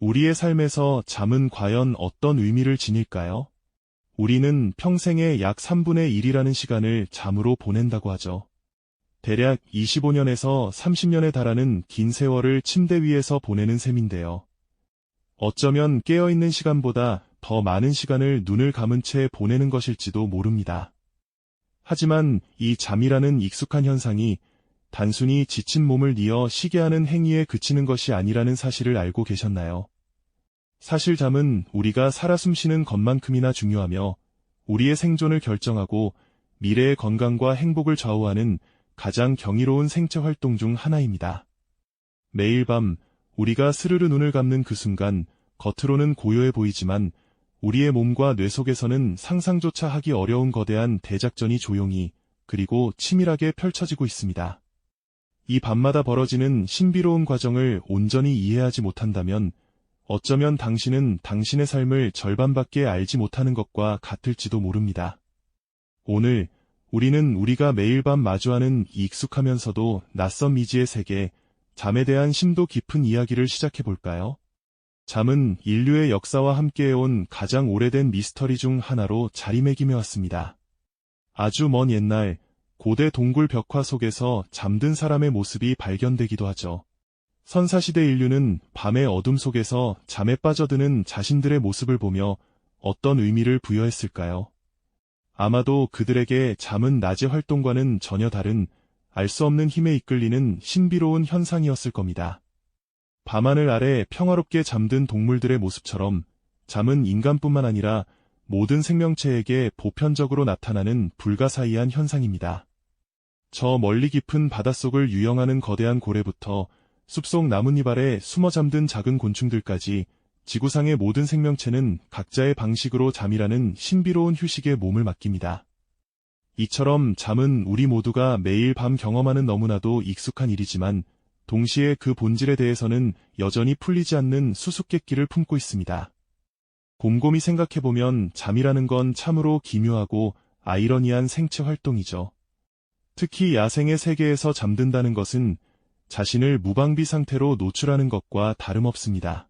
우리의 삶에서 잠은 과연 어떤 의미를 지닐까요? 우리는 평생의 약 3분의 1이라는 시간을 잠으로 보낸다고 하죠. 대략 25년에서 30년에 달하는 긴 세월을 침대 위에서 보내는 셈인데요. 어쩌면 깨어있는 시간보다 더 많은 시간을 눈을 감은 채 보내는 것일지도 모릅니다. 하지만 이 잠이라는 익숙한 현상이 단순히 지친 몸을 뉘어 쉬게 하는 행위에 그치는 것이 아니라는 사실을 알고 계셨나요? 사실 잠은 우리가 살아 숨쉬는 것만큼이나 중요하며 우리의 생존을 결정하고 미래의 건강과 행복을 좌우하는 가장 경이로운 생체 활동 중 하나입니다. 매일 밤 우리가 스르르 눈을 감는 그 순간 겉으로는 고요해 보이지만 우리의 몸과 뇌 속에서는 상상조차 하기 어려운 거대한 대작전이 조용히 그리고 치밀하게 펼쳐지고 있습니다. 이 밤마다 벌어지는 신비로운 과정을 온전히 이해하지 못한다면 어쩌면 당신은 당신의 삶을 절반밖에 알지 못하는 것과 같을지도 모릅니다. 오늘 우리는 우리가 매일 밤 마주하는 이 익숙하면서도 낯선 미지의 세계, 잠에 대한 심도 깊은 이야기를 시작해 볼까요? 잠은 인류의 역사와 함께해온 가장 오래된 미스터리 중 하나로 자리매김해 왔습니다. 아주 먼 옛날 고대 동굴 벽화 속에서 잠든 사람의 모습이 발견되기도 하죠. 선사시대 인류는 밤의 어둠 속에서 잠에 빠져드는 자신들의 모습을 보며 어떤 의미를 부여했을까요? 아마도 그들에게 잠은 낮의 활동과는 전혀 다른 알 수 없는 힘에 이끌리는 신비로운 현상이었을 겁니다. 밤하늘 아래 평화롭게 잠든 동물들의 모습처럼 잠은 인간뿐만 아니라 모든 생명체에게 보편적으로 나타나는 불가사의한 현상입니다. 저 멀리 깊은 바닷속을 유영하는 거대한 고래부터 숲속 나뭇잎 아래 숨어 잠든 작은 곤충들까지 지구상의 모든 생명체는 각자의 방식으로 잠이라는 신비로운 휴식에 몸을 맡깁니다. 이처럼 잠은 우리 모두가 매일 밤 경험하는 너무나도 익숙한 일이지만 동시에 그 본질에 대해서는 여전히 풀리지 않는 수수께끼를 품고 있습니다. 곰곰이 생각해보면 잠이라는 건 참으로 기묘하고 아이러니한 생체 활동이죠. 특히 야생의 세계에서 잠든다는 것은 자신을 무방비 상태로 노출하는 것과 다름없습니다.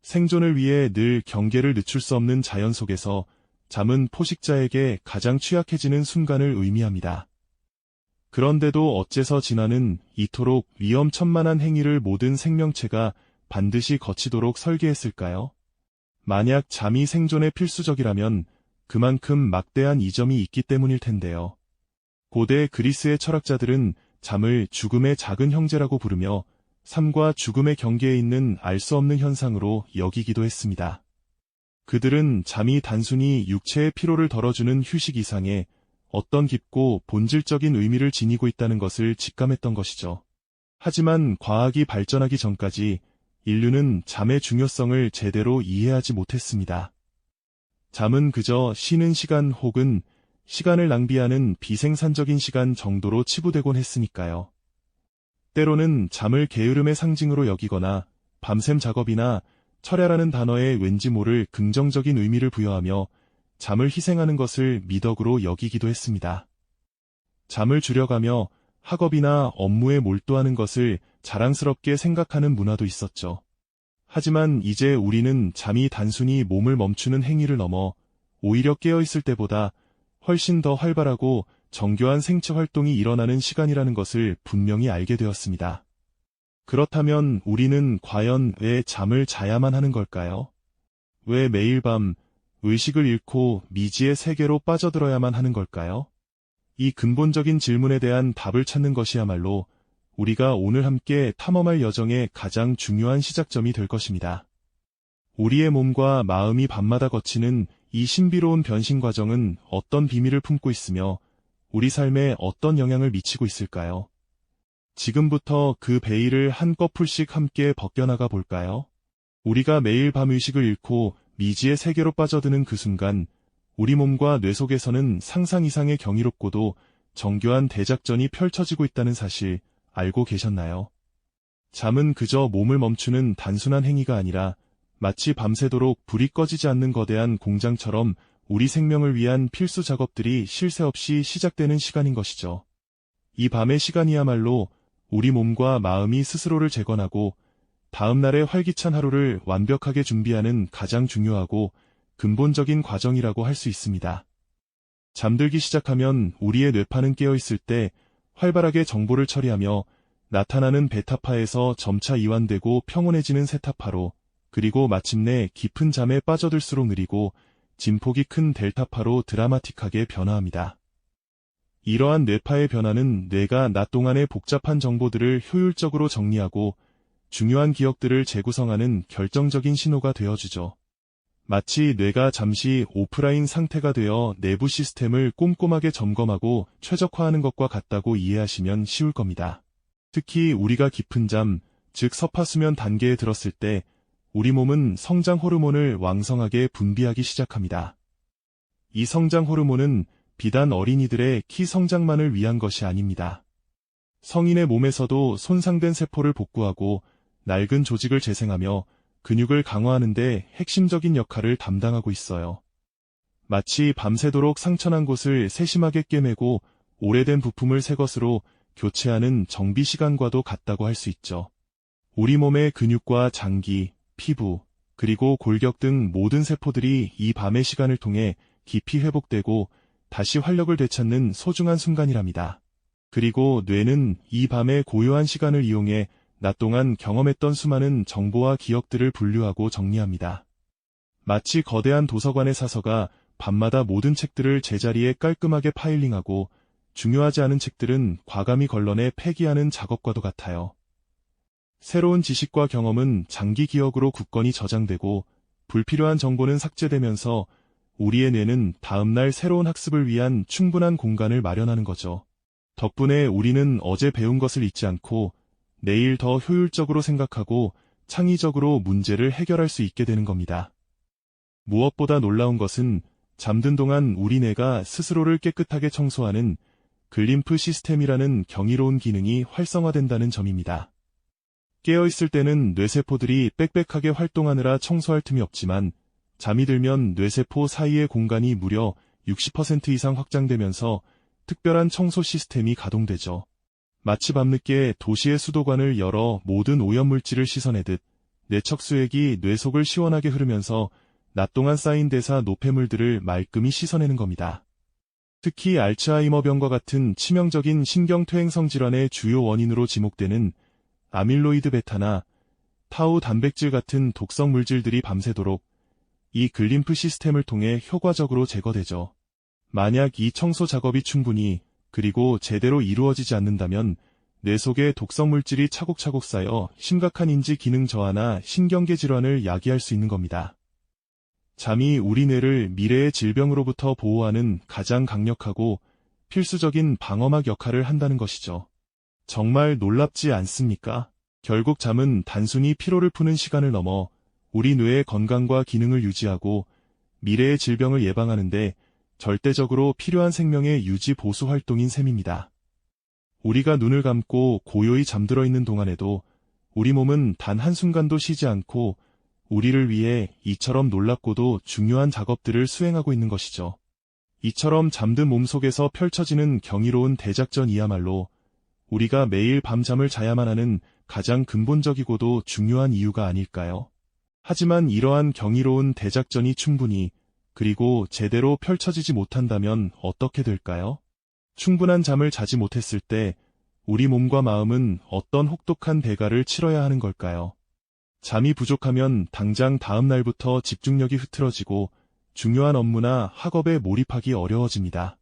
생존을 위해 늘 경계를 늦출 수 없는 자연 속에서 잠은 포식자에게 가장 취약해지는 순간을 의미합니다. 그런데도 어째서 진화는 이토록 위험천만한 행위를 모든 생명체가 반드시 거치도록 설계했을까요? 만약 잠이 생존에 필수적이라면 그만큼 막대한 이점이 있기 때문일 텐데요. 고대 그리스의 철학자들은 잠을 죽음의 작은 형제라고 부르며 삶과 죽음의 경계에 있는 알 수 없는 현상으로 여기기도 했습니다. 그들은 잠이 단순히 육체의 피로를 덜어주는 휴식 이상의 어떤 깊고 본질적인 의미를 지니고 있다는 것을 직감했던 것이죠. 하지만 과학이 발전하기 전까지 인류는 잠의 중요성을 제대로 이해하지 못했습니다. 잠은 그저 쉬는 시간 혹은 시간을 낭비하는 비생산적인 시간 정도로 치부되곤 했으니까요. 때로는 잠을 게으름의 상징으로 여기거나 밤샘 작업이나 철야라는 단어에 왠지 모를 긍정적인 의미를 부여하며 잠을 희생하는 것을 미덕으로 여기기도 했습니다. 잠을 줄여가며 학업이나 업무에 몰두하는 것을 자랑스럽게 생각하는 문화도 있었죠. 하지만 이제 우리는 잠이 단순히 몸을 멈추는 행위를 넘어 오히려 깨어있을 때보다 훨씬 더 활발하고 정교한 생체 활동이 일어나는 시간이라는 것을 분명히 알게 되었습니다. 그렇다면 우리는 과연 왜 잠을 자야만 하는 걸까요? 왜 매일 밤 의식을 잃고 미지의 세계로 빠져들어야만 하는 걸까요? 이 근본적인 질문에 대한 답을 찾는 것이야말로 우리가 오늘 함께 탐험할 여정의 가장 중요한 시작점이 될 것입니다. 우리의 몸과 마음이 밤마다 거치는 이 신비로운 변신 과정은 어떤 비밀을 품고 있으며 우리 삶에 어떤 영향을 미치고 있을까요? 지금부터 그 베일을 한꺼풀씩 함께 벗겨나가 볼까요? 우리가 매일 밤 의식을 잃고 미지의 세계로 빠져드는 그 순간 우리 몸과 뇌 속에서는 상상 이상의 경이롭고도 정교한 대작전이 펼쳐지고 있다는 사실 알고 계셨나요? 잠은 그저 몸을 멈추는 단순한 행위가 아니라 마치 밤새도록 불이 꺼지지 않는 거대한 공장처럼 우리 생명을 위한 필수 작업들이 쉴새 없이 시작되는 시간인 것이죠. 이 밤의 시간이야말로 우리 몸과 마음이 스스로를 재건하고 다음날의 활기찬 하루를 완벽하게 준비하는 가장 중요하고 근본적인 과정이라고 할 수 있습니다. 잠들기 시작하면 우리의 뇌파는 깨어있을 때 활발하게 정보를 처리하며 나타나는 베타파에서 점차 이완되고 평온해지는 세타파로 그리고 마침내 깊은 잠에 빠져들수록 느리고 진폭이 큰 델타파로 드라마틱하게 변화합니다. 이러한 뇌파의 변화는 뇌가 낮 동안의 복잡한 정보들을 효율적으로 정리하고 중요한 기억들을 재구성하는 결정적인 신호가 되어주죠. 마치 뇌가 잠시 오프라인 상태가 되어 내부 시스템을 꼼꼼하게 점검하고 최적화하는 것과 같다고 이해하시면 쉬울 겁니다. 특히 우리가 깊은 잠, 즉 서파수면 단계에 들었을 때 우리 몸은 성장 호르몬을 왕성하게 분비하기 시작합니다. 이 성장 호르몬은 비단 어린이들의 키 성장만을 위한 것이 아닙니다. 성인의 몸에서도 손상된 세포를 복구하고 낡은 조직을 재생하며 근육을 강화하는데 핵심적인 역할을 담당하고 있어요. 마치 밤새도록 상처난 곳을 세심하게 꿰매고 오래된 부품을 새 것으로 교체하는 정비 시간과도 같다고 할 수 있죠. 우리 몸의 근육과 장기, 피부, 그리고 골격 등 모든 세포들이 이 밤의 시간을 통해 깊이 회복되고 다시 활력을 되찾는 소중한 순간이랍니다. 그리고 뇌는 이 밤의 고요한 시간을 이용해 낮 동안 경험했던 수많은 정보와 기억들을 분류하고 정리합니다. 마치 거대한 도서관의 사서가 밤마다 모든 책들을 제자리에 깔끔하게 파일링하고 중요하지 않은 책들은 과감히 걸러내 폐기하는 작업과도 같아요. 새로운 지식과 경험은 장기 기억으로 굳건히 저장되고 불필요한 정보는 삭제되면서 우리의 뇌는 다음날 새로운 학습을 위한 충분한 공간을 마련하는 거죠. 덕분에 우리는 어제 배운 것을 잊지 않고 내일 더 효율적으로 생각하고 창의적으로 문제를 해결할 수 있게 되는 겁니다. 무엇보다 놀라운 것은 잠든 동안 우리 뇌가 스스로를 깨끗하게 청소하는 글림프 시스템이라는 경이로운 기능이 활성화된다는 점입니다. 깨어있을 때는 뇌세포들이 빽빽하게 활동하느라 청소할 틈이 없지만 잠이 들면 뇌세포 사이의 공간이 무려 60% 이상 확장되면서 특별한 청소 시스템이 가동되죠. 마치 밤늦게 도시의 수도관을 열어 모든 오염물질을 씻어내듯 뇌척수액이 뇌 속을 시원하게 흐르면서 낮 동안 쌓인 대사 노폐물들을 말끔히 씻어내는 겁니다. 특히 알츠하이머병과 같은 치명적인 신경퇴행성 질환의 주요 원인으로 지목되는 아밀로이드 베타나 타우 단백질 같은 독성 물질들이 밤새도록 이 글림프 시스템을 통해 효과적으로 제거되죠. 만약 이 청소 작업이 충분히 그리고 제대로 이루어지지 않는다면 뇌 속에 독성 물질이 차곡차곡 쌓여 심각한 인지 기능 저하나 신경계 질환을 야기할 수 있는 겁니다. 잠이 우리 뇌를 미래의 질병으로부터 보호하는 가장 강력하고 필수적인 방어막 역할을 한다는 것이죠. 정말 놀랍지 않습니까? 결국 잠은 단순히 피로를 푸는 시간을 넘어 우리 뇌의 건강과 기능을 유지하고 미래의 질병을 예방하는데 절대적으로 필요한 생명의 유지 보수 활동인 셈입니다. 우리가 눈을 감고 고요히 잠들어 있는 동안에도 우리 몸은 단 한순간도 쉬지 않고 우리를 위해 이처럼 놀랍고도 중요한 작업들을 수행하고 있는 것이죠. 이처럼 잠든 몸 속에서 펼쳐지는 경이로운 대작전이야말로 우리가 매일 밤잠을 자야만 하는 가장 근본적이고도 중요한 이유가 아닐까요? 하지만 이러한 경이로운 대작전이 충분히 그리고 제대로 펼쳐지지 못한다면 어떻게 될까요? 충분한 잠을 자지 못했을 때 우리 몸과 마음은 어떤 혹독한 대가를 치러야 하는 걸까요? 잠이 부족하면 당장 다음 날부터 집중력이 흐트러지고 중요한 업무나 학업에 몰입하기 어려워집니다.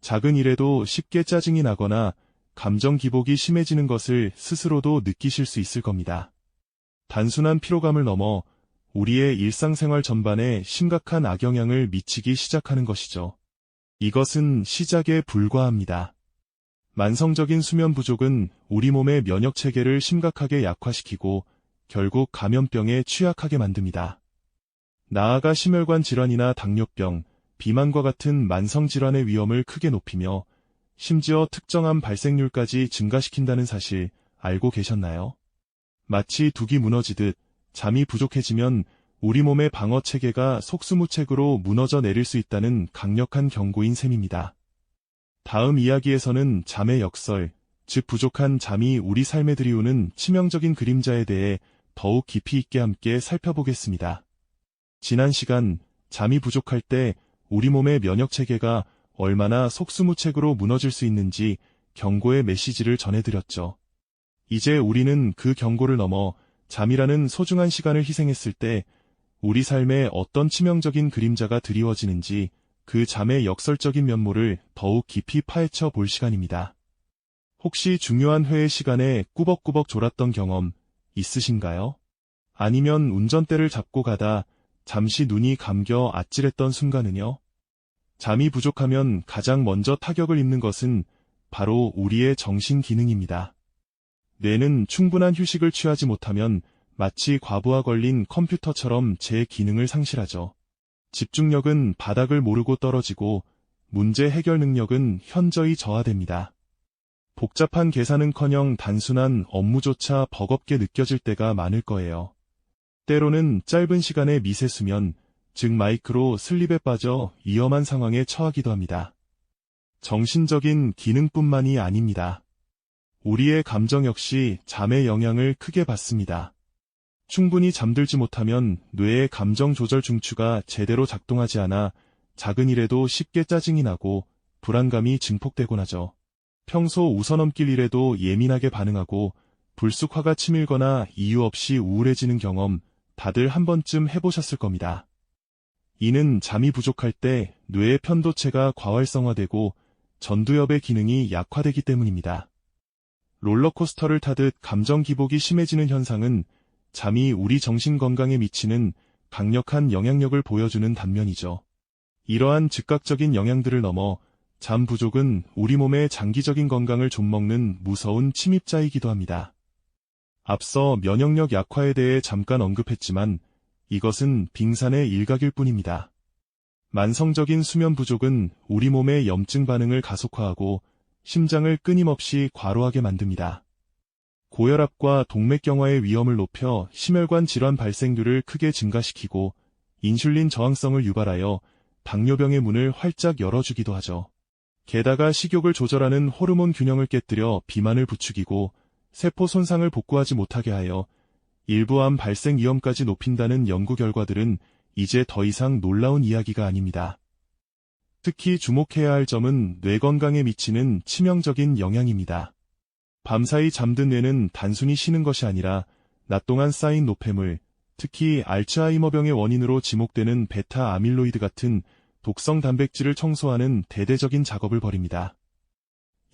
작은 일에도 쉽게 짜증이 나거나 감정 기복이 심해지는 것을 스스로도 느끼실 수 있을 겁니다. 단순한 피로감을 넘어 우리의 일상생활 전반에 심각한 악영향을 미치기 시작하는 것이죠. 이것은 시작에 불과합니다. 만성적인 수면 부족은 우리 몸의 면역 체계를 심각하게 약화시키고 결국 감염병에 취약하게 만듭니다. 나아가 심혈관 질환이나 당뇨병, 비만과 같은 만성 질환의 위험을 크게 높이며 심지어 특정한 발생률까지 증가시킨다는 사실 알고 계셨나요? 마치 둑이 무너지듯 잠이 부족해지면 우리 몸의 방어 체계가 속수무책으로 무너져 내릴 수 있다는 강력한 경고인 셈입니다. 다음 이야기에서는 잠의 역설, 즉 부족한 잠이 우리 삶에 들이우는 치명적인 그림자에 대해 더욱 깊이 있게 함께 살펴보겠습니다. 지난 시간 잠이 부족할 때 우리 몸의 면역 체계가 얼마나 속수무책으로 무너질 수 있는지 경고의 메시지를 전해드렸죠. 이제 우리는 그 경고를 넘어 잠이라는 소중한 시간을 희생했을 때 우리 삶에 어떤 치명적인 그림자가 드리워지는지 그 잠의 역설적인 면모를 더욱 깊이 파헤쳐 볼 시간입니다. 혹시 중요한 회의 시간에 꾸벅꾸벅 졸았던 경험 있으신가요? 아니면 운전대를 잡고 가다 잠시 눈이 감겨 아찔했던 순간은요? 잠이 부족하면 가장 먼저 타격을 입는 것은 바로 우리의 정신 기능입니다. 뇌는 충분한 휴식을 취하지 못하면 마치 과부하 걸린 컴퓨터처럼 제 기능을 상실하죠. 집중력은 바닥을 모르고 떨어지고 문제 해결 능력은 현저히 저하됩니다. 복잡한 계산은커녕 단순한 업무조차 버겁게 느껴질 때가 많을 거예요. 때로는 짧은 시간의 미세 수면, 즉 마이크로 슬립에 빠져 위험한 상황에 처하기도 합니다. 정신적인 기능뿐만이 아닙니다. 우리의 감정 역시 잠의 영향을 크게 받습니다. 충분히 잠들지 못하면 뇌의 감정 조절 중추가 제대로 작동하지 않아 작은 일에도 쉽게 짜증이 나고 불안감이 증폭되곤 하죠. 평소 우선넘길 일에도 예민하게 반응하고 불쑥화가 치밀거나 이유 없이 우울해지는 경험 다들 한 번쯤 해보셨을 겁니다. 이는 잠이 부족할 때 뇌의 편도체가 과활성화되고 전두엽의 기능이 약화되기 때문입니다. 롤러코스터를 타듯 감정 기복이 심해지는 현상은 잠이 우리 정신 건강에 미치는 강력한 영향력을 보여주는 단면이죠. 이러한 즉각적인 영향들을 넘어 잠 부족은 우리 몸의 장기적인 건강을 좀먹는 무서운 침입자이기도 합니다. 앞서 면역력 약화에 대해 잠깐 언급했지만 이것은 빙산의 일각일 뿐입니다. 만성적인 수면 부족은 우리 몸의 염증 반응을 가속화하고 심장을 끊임없이 과로하게 만듭니다. 고혈압과 동맥경화의 위험을 높여 심혈관 질환 발생률을 크게 증가시키고 인슐린 저항성을 유발하여 당뇨병의 문을 활짝 열어주기도 하죠. 게다가 식욕을 조절하는 호르몬 균형을 깨뜨려 비만을 부추기고 세포 손상을 복구하지 못하게 하여 일부암 발생 위험까지 높인다는 연구 결과들은 이제 더 이상 놀라운 이야기가 아닙니다. 특히 주목해야 할 점은 뇌 건강에 미치는 치명적인 영향입니다. 밤사이 잠든 뇌는 단순히 쉬는 것이 아니라 낮 동안 쌓인 노폐물, 특히 알츠하이머병의 원인으로 지목되는 베타 아밀로이드 같은 독성 단백질을 청소하는 대대적인 작업을 벌입니다.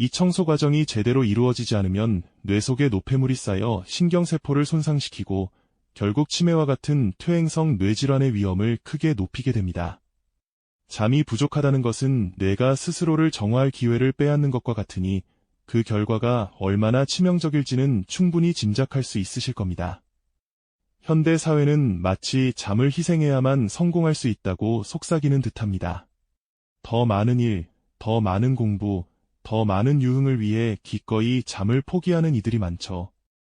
이 청소 과정이 제대로 이루어지지 않으면 뇌 속에 노폐물이 쌓여 신경세포를 손상시키고 결국 치매와 같은 퇴행성 뇌질환의 위험을 크게 높이게 됩니다. 잠이 부족하다는 것은 뇌가 스스로를 정화할 기회를 빼앗는 것과 같으니 그 결과가 얼마나 치명적일지는 충분히 짐작할 수 있으실 겁니다. 현대 사회는 마치 잠을 희생해야만 성공할 수 있다고 속삭이는 듯합니다. 더 많은 일, 더 많은 공부, 더 많은 유흥을 위해 기꺼이 잠을 포기하는 이들이 많죠.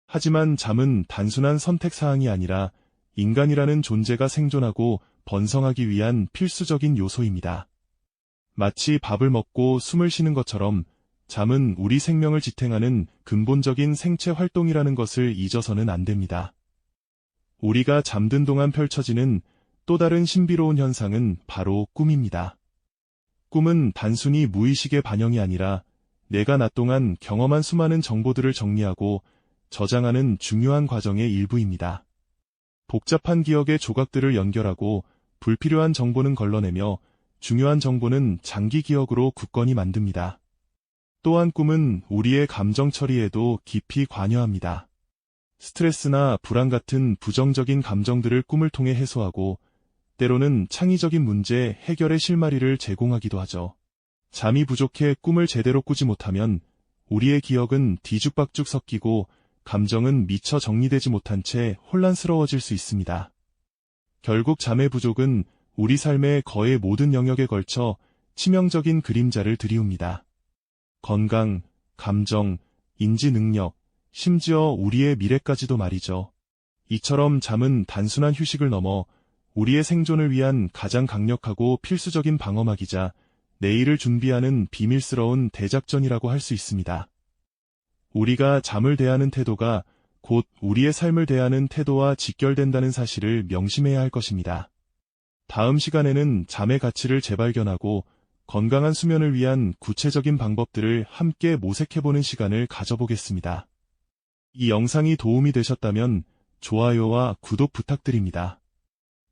하지만 잠은 단순한 선택 사항이 아니라 인간이라는 존재가 생존하고 번성하기 위한 필수적인 요소입니다. 마치 밥을 먹고 숨을 쉬는 것처럼 잠은 우리 생명을 지탱하는 근본적인 생체 활동이라는 것을 잊어서는 안 됩니다. 우리가 잠든 동안 펼쳐지는 또 다른 신비로운 현상은 바로 꿈입니다. 꿈은 단순히 무의식의 반영이 아니라 내가 낮 동안 경험한 수많은 정보들을 정리하고 저장하는 중요한 과정의 일부입니다. 복잡한 기억의 조각들을 연결하고 불필요한 정보는 걸러내며 중요한 정보는 장기 기억으로 굳건히 만듭니다. 또한 꿈은 우리의 감정 처리에도 깊이 관여합니다. 스트레스나 불안 같은 부정적인 감정들을 꿈을 통해 해소하고 때로는 창의적인 문제 해결의 실마리를 제공하기도 하죠. 잠이 부족해 꿈을 제대로 꾸지 못하면 우리의 기억은 뒤죽박죽 섞이고 감정은 미처 정리되지 못한 채 혼란스러워질 수 있습니다. 결국 잠의 부족은 우리 삶의 거의 모든 영역에 걸쳐 치명적인 그림자를 들이웁니다. 건강, 감정, 인지 능력, 심지어 우리의 미래까지도 말이죠. 이처럼 잠은 단순한 휴식을 넘어 우리의 생존을 위한 가장 강력하고 필수적인 방어막이자 내일을 준비하는 비밀스러운 대작전이라고 할 수 있습니다. 우리가 잠을 대하는 태도가 곧 우리의 삶을 대하는 태도와 직결된다는 사실을 명심해야 할 것입니다. 다음 시간에는 잠의 가치를 재발견하고 건강한 수면을 위한 구체적인 방법들을 함께 모색해보는 시간을 가져보겠습니다. 이 영상이 도움이 되셨다면 좋아요와 구독 부탁드립니다.